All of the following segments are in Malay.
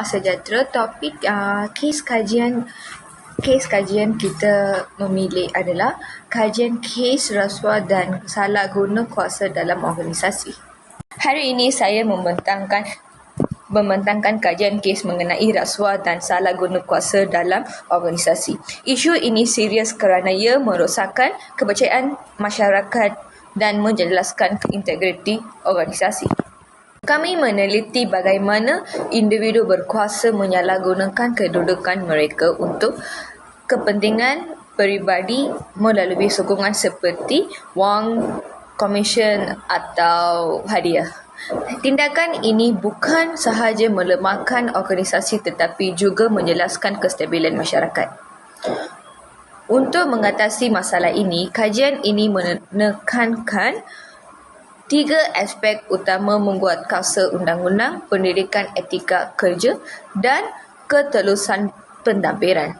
Sejahtera, topik kes kajian kes kajian kita memilih adalah kajian kes rasuah dan salah guna kuasa dalam organisasi. Hari ini saya membentangkan membentangkan kajian kes mengenai rasuah dan salah guna kuasa dalam organisasi. Isu ini serius kerana ia merosakkan kepercayaan masyarakat dan menjelaskan integriti organisasi. Kami meneliti bagaimana individu berkuasa menyalahgunakan kedudukan mereka untuk kepentingan peribadi melalui sokongan seperti wang, komisen atau hadiah. Tindakan ini bukan sahaja melemahkan organisasi tetapi juga menjelaskan kestabilan masyarakat. Untuk mengatasi masalah ini, kajian ini menekankan tiga aspek utama membuat kuasa undang-undang, pendidikan etika kerja dan ketelusan pentadbiran.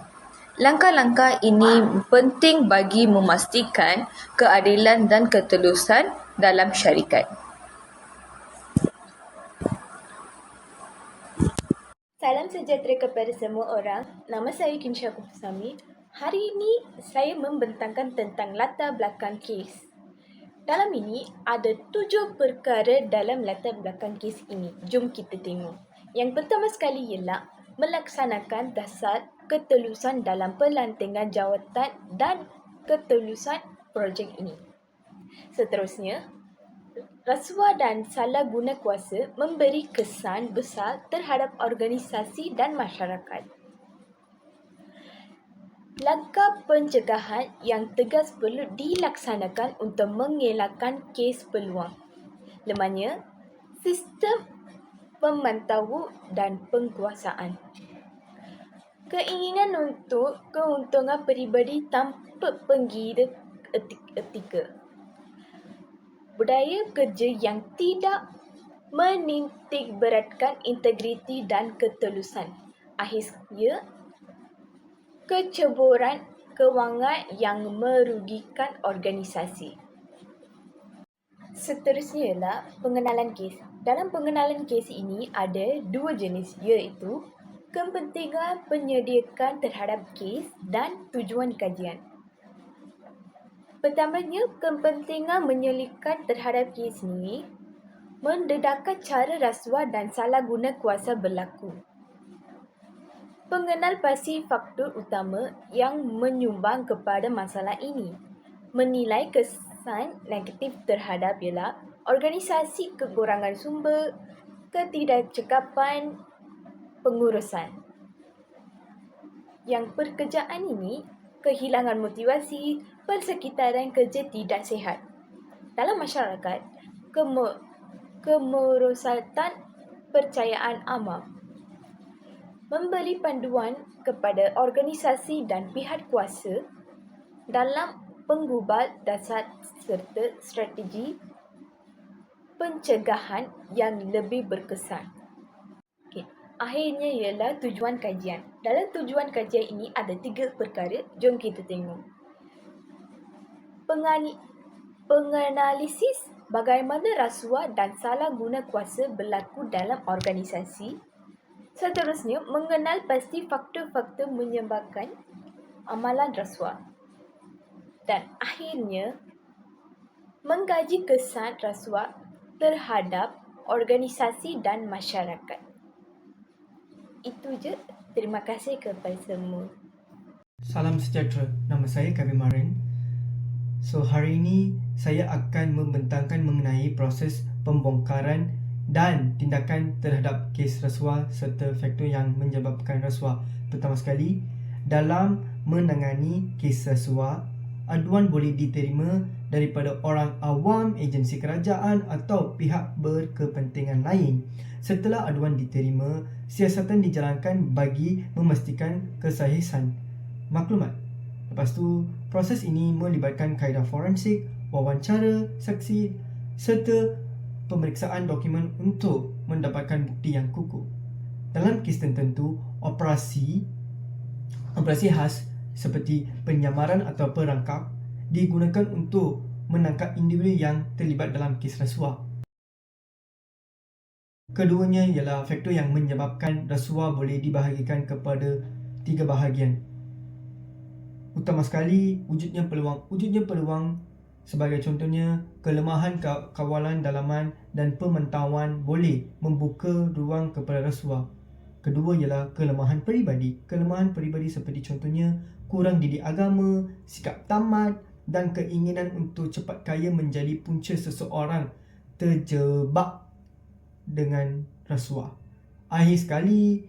Langkah-langkah ini penting bagi memastikan keadilan dan ketelusan dalam syarikat. Salam sejahtera kepada semua orang. Nama saya Kinsha Kupsami. Hari ini saya membentangkan tentang latar belakang kes. Dalam ini ada tujuh perkara dalam latar belakang kes ini. Jom kita tengok. Yang pertama sekali ialah melaksanakan dasar ketulusan dalam pelantikan jawatan dan ketulusan projek ini. Seterusnya, rasuah dan salah guna kuasa memberi kesan besar terhadap organisasi dan masyarakat. Langkah pencegahan yang tegas perlu dilaksanakan untuk mengelakkan kes peluang. Lemahnya, sistem pemantau dan penguasaan. Keinginan untuk keuntungan peribadi tanpa penggira etika budaya kerja yang tidak menintik beratkan integriti dan ketelusan. Akhirnya, keceburan kewangan yang merugikan organisasi. Seterusnya ialah pengenalan kes. Dalam pengenalan kes ini ada dua jenis iaitu kepentingan penyediakan terhadap kes dan tujuan kajian. Pertamanya, kepentingan menyelikan terhadap kes ini mendedahkan cara rasuah dan salah guna kuasa berlaku. Pengenal pasti faktor utama yang menyumbang kepada masalah ini. Menilai kesan negatif terhadap ialah organisasi kekurangan sumber, ketidakcekapan pengurusan. Yang pekerjaan ini kehilangan motivasi, persekitaran kerja tidak sihat. Dalam masyarakat, keme- kemerosatan percayaan amam memberi panduan kepada organisasi dan pihak kuasa dalam penggubal dasar serta strategi pencegahan yang lebih berkesan. Okay. Akhirnya ialah tujuan kajian. Dalam tujuan kajian ini ada tiga perkara. Jom kita tengok pengani, penganalisis bagaimana rasuah dan salah guna kuasa berlaku dalam organisasi. Seterusnya, mengenal pasti faktor-faktor menyebabkan amalan rasuah. Dan akhirnya, menggaji kesan rasuah terhadap organisasi dan masyarakat. Itu je. Terima kasih kepada semua. Salam sejahtera. Nama saya Kevin Marin. So hari ini saya akan membentangkan mengenai proses pembongkaran dan tindakan terhadap kes rasuah serta faktor yang menyebabkan rasuah. Pertama sekali, dalam menangani kes rasuah, aduan boleh diterima daripada orang awam, agensi kerajaan atau pihak berkepentingan lain. Setelah aduan diterima, siasatan dijalankan bagi memastikan kesahihan maklumat. Lepas tu, proses ini melibatkan kaedah forensik, wawancara, saksi serta pemeriksaan dokumen untuk mendapatkan bukti yang kukuh. Dalam kes tertentu, operasi operasi khas seperti penyamaran atau perangkap digunakan untuk menangkap individu yang terlibat dalam kes rasuah. Keduanya ialah faktor yang menyebabkan rasuah boleh dibahagikan kepada tiga bahagian. Utama sekali, wujudnya peluang. Wujudnya peluang sebagai contohnya, kelemahan ka- kawalan dalaman dan pemantauan boleh membuka ruang kepada rasuah. Kedua ialah kelemahan peribadi. Kelemahan peribadi seperti contohnya kurang didik agama, sikap tamat dan keinginan untuk cepat kaya menjadi punca seseorang terjebak dengan rasuah. Akhir sekali,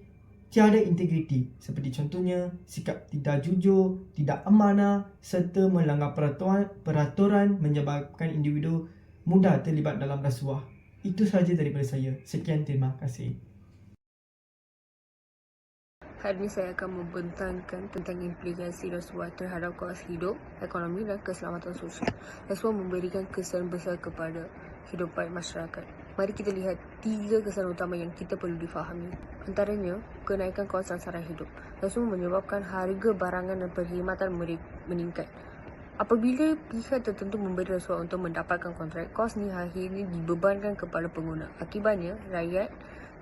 tiada integriti seperti contohnya sikap tidak jujur, tidak amanah serta melanggar peraturan, peraturan menyebabkan individu mudah terlibat dalam rasuah. Itu sahaja daripada saya. Sekian terima kasih. Hari ini saya akan membentangkan tentang implikasi rasuah terhadap kualitas hidup, ekonomi dan keselamatan sosial. Rasuah memberikan kesan besar kepada kehidupan masyarakat. Mari kita lihat tiga kesan utama yang kita perlu difahami. Antaranya, kenaikan kawasan sarana hidup. Rasuah menyebabkan harga barangan dan perkhidmatan meningkat. Apabila pihak tertentu memberi rasuah untuk mendapatkan kontrak, kos ni akhirnya dibebankan kepada pengguna. Akibatnya, rakyat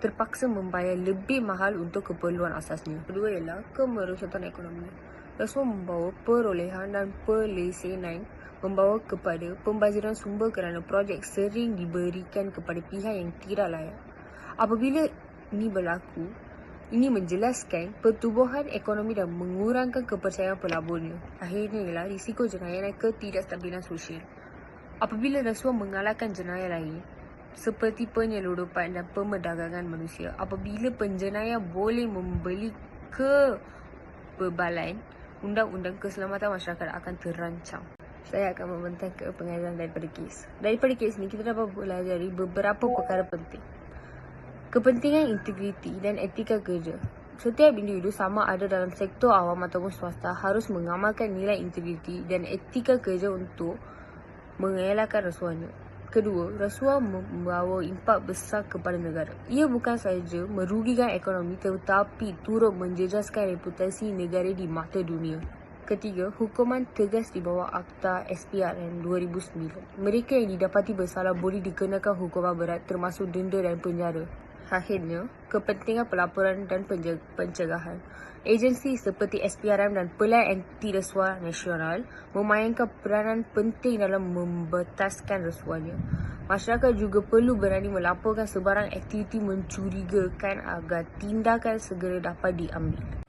terpaksa membayar lebih mahal untuk keperluan asasnya. Kedua ialah kemerosotan ekonomi. Rasuah membawa perolehan dan pelesenan membawa kepada pembaziran sumber kerana projek sering diberikan kepada pihak yang tidak layak. Apabila ini berlaku, ini menjelaskan pertubuhan ekonomi dan mengurangkan kepercayaan pelaburnya. Akhirnya ialah risiko jenayah dan ketidakstabilan sosial. Apabila rasuah mengalahkan jenayah lain, seperti penyeludupan dan pemerdagangan manusia. Apabila penjenayah boleh membeli kebebalan, undang-undang keselamatan masyarakat akan terancam. Saya akan membentang ke pengajaran daripada kes. Daripada kes ni, kita dapat pelajari beberapa perkara penting. Kepentingan integriti dan etika kerja. Setiap individu sama ada dalam sektor awam ataupun swasta harus mengamalkan nilai integriti dan etika kerja untuk mengelakkan rasuahnya. Kedua, rasuah membawa impak besar kepada negara. Ia bukan sahaja merugikan ekonomi tetapi turut menjejaskan reputasi negara di mata dunia. Ketiga, hukuman tegas di bawah Akta SPRM 2009. Mereka yang didapati bersalah boleh dikenakan hukuman berat termasuk denda dan penjara. Akhirnya, kepentingan pelaporan dan pencegahan. Agensi seperti SPRM dan Pelian Anti Rasuah Nasional memainkan peranan penting dalam membetaskan rasuahnya. Masyarakat juga perlu berani melaporkan sebarang aktiviti mencurigakan agar tindakan segera dapat diambil.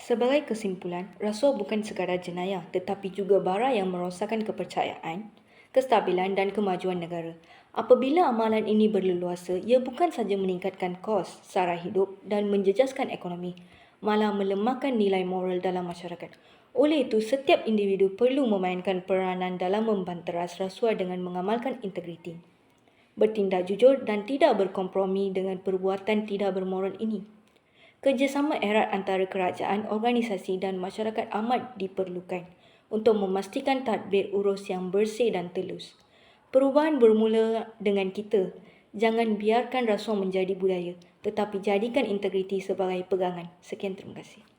Sebagai kesimpulan, rasuah bukan sekadar jenayah tetapi juga bara yang merosakkan kepercayaan, kestabilan dan kemajuan negara. Apabila amalan ini berleluasa, ia bukan sahaja meningkatkan kos, sara hidup dan menjejaskan ekonomi, malah melemahkan nilai moral dalam masyarakat. Oleh itu, setiap individu perlu memainkan peranan dalam membanteras rasuah dengan mengamalkan integriti. Bertindak jujur dan tidak berkompromi dengan perbuatan tidak bermoral ini. Kerjasama erat antara kerajaan, organisasi dan masyarakat amat diperlukan untuk memastikan tadbir urus yang bersih dan telus. Perubahan bermula dengan kita. Jangan biarkan rasuah menjadi budaya, tetapi jadikan integriti sebagai pegangan. Sekian terima kasih.